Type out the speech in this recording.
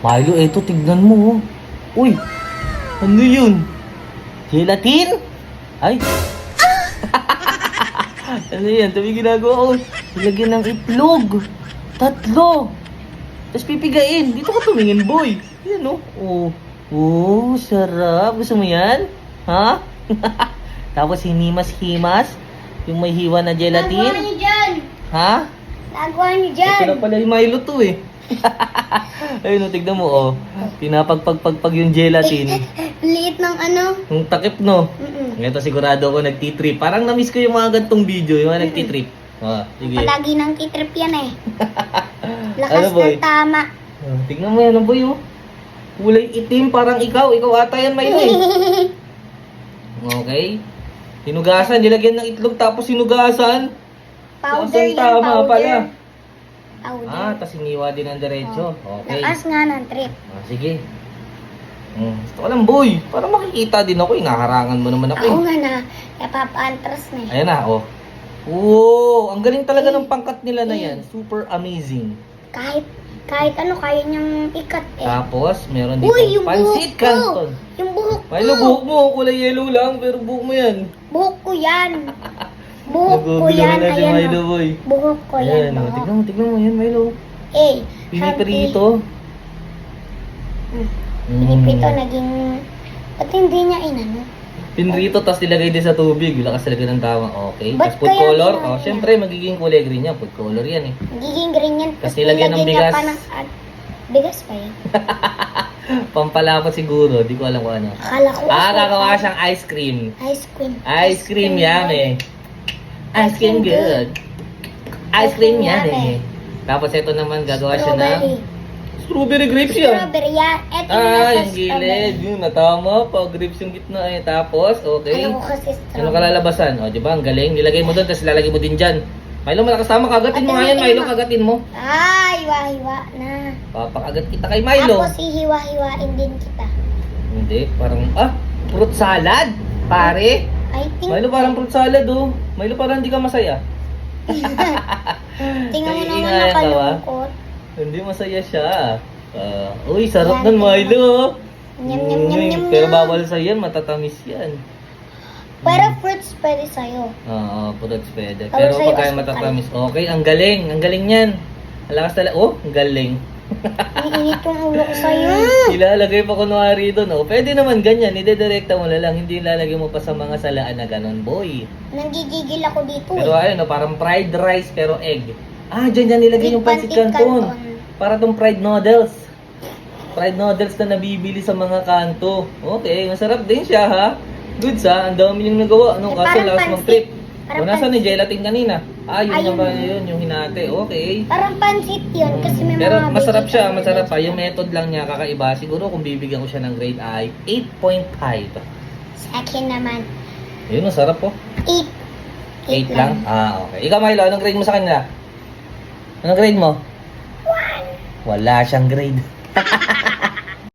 Milo, eto, tignan mo. oh. Uy, ano yun? Gelatin? Ay. ano yan? Tabi ginagawa ko. Ilagyan ng itlog. Tatlo. Tapos pipigain. Dito ka tumingin, boy. Yan, oh. Oh, oh sarap. Gusto mo yan? Ha? Tapos hinimas-himas. Yung may hiwa na gelatin. niyo dyan. Ha? Nagawa niyo Ito dyan. na pala yung Milo to eh. Ayun, oh, tignan mo oh. Pinapagpagpagpag yung gelatin. Liit ng ano. Yung takip no. Mm-mm. Ito sigurado ako nagtitrip. Parang na-miss ko yung mga gantong video, yung mga nagtitrip. Ah, sige. Palagi nang titrip yan eh. Lakas Ano, boy? ng tama. Ah, tignan mo yan, ang boy oh. Kulay itim, parang ikaw. Ikaw ata yan, Milo eh. Okay. Sinugasan, nilagyan ng itlog tapos sinugasan. Powder Lakas ng yan, tama powder. pala. Powder. Ah, tapos iniwa din ng diretso. Okay. Lakas nga ng trip. Ah, sige. Hmm. Gusto ko lang, boy. Para makikita din ako. Inaharangan mo naman ako. Eh. nga na, napapa-antras na eh. Ayan na, oh. Wow! Ang galing talaga ng pangkat nila na yan. Super amazing. Kahit, kahit ano, kaya niyang ikat eh. Tapos, meron Uy, dito yung pansit buhok ko! canton. Yung buhok ko! Milo, buhok mo. Kulay yellow lang, pero buhok mo yan. Buhok ko yan! Buhok ko Naguguluhan yan, na si ayan Milo, o. boy. Buhok ko yan, Ayan, oh. buhok. Tignan mo, tignan mo yan, Milo. Eh, Piniprito. Hmm. Mm. Piniprito, naging... Ba't hindi niya inano? Pinrito, tapos ilagay din sa tubig. Lakas talaga ng tama. Okay. Ba't Tapos food kaya color. Oh, niya? syempre, magiging kulay green yan. Food color yan eh. Nagiging green yan. Tapos nilagyan ng niya bigas. pa ng... ah, bigas pa yan? Pampalapot siguro. Di ko alam kung ano. Akala ko... Ah, gagawa siyang ice cream. Ice cream. Ice cream yummy. Ice cream good. Ice cream yummy. Tapos ito naman gagawa siya ng Strawberry. strawberry grapes yan. Strawberry yan. Yung Ah, yung gilid. Yung natama pa. Grapes yung gitna eh. Tapos, okay. Ano ko kasi Ano strawberry. kalalabasan? O, di ba? Ang galing. Nilagay mo doon, tapos lalagay mo din dyan. Milo, malakas tama. Kagatin mo Ate, nga yan, Milo. Kagatin mo. Ah, hiwa-hiwa na. Papakagat kita kay Milo. Tapos hihiwa-hiwain din kita. Hindi, parang, ah, fruit salad? Pare? I think... Milo, parang fruit salad, oh. Milo, parang hindi ka masaya. Tingnan mo naman nakalungkot. Hindi masaya siya. Ah, uy, sarap nun, Milo. Nyam, nyam, nyam, Uy, nyam, Pero nyam. bawal sa yan, matatamis yan. Pero fruits pwede sa'yo. Oo, fruits pwede. Pero pagka matatamis, okay, ang galing. Ang galing yan. Ang lakas talaga. Oh, ang galing. Iniinit yung ulo ko sa'yo. Ilalagay pa kunwari doon. Oh. Pwede naman ganyan. Idedirekta mo na lang. Hindi ilalagay mo pa sa mga salaan na ganon, boy. Nanggigigil ako dito Pero eh. ayun, oh, parang fried rice pero egg. Ah, dyan dyan nilagay yung pancit Pancit canton. canton. Para tong fried noodles. Fried noodles na nabibili sa mga kanto. Okay, masarap din siya ha. Good sa, ang dami yung nagawa. Anong Eh, kaso parang lakas mong pancit. trip? Parang O, yung pancit. gelatin kanina? Ah, yun Ayun. naman yun, yung hinate. Okay. Parang pansit yun kasi may Pero mga masarap vegetable siya, masarap pa. Yung method lang niya kakaiba. Siguro kung bibigyan ko siya ng grade ay 8.5. Sa akin naman, Ayun, masarap po. 8. 8 lang? Ah, okay. Ikaw, Milo, anong grade mo sa kanila? Anong grade mo? Wala siyang grade.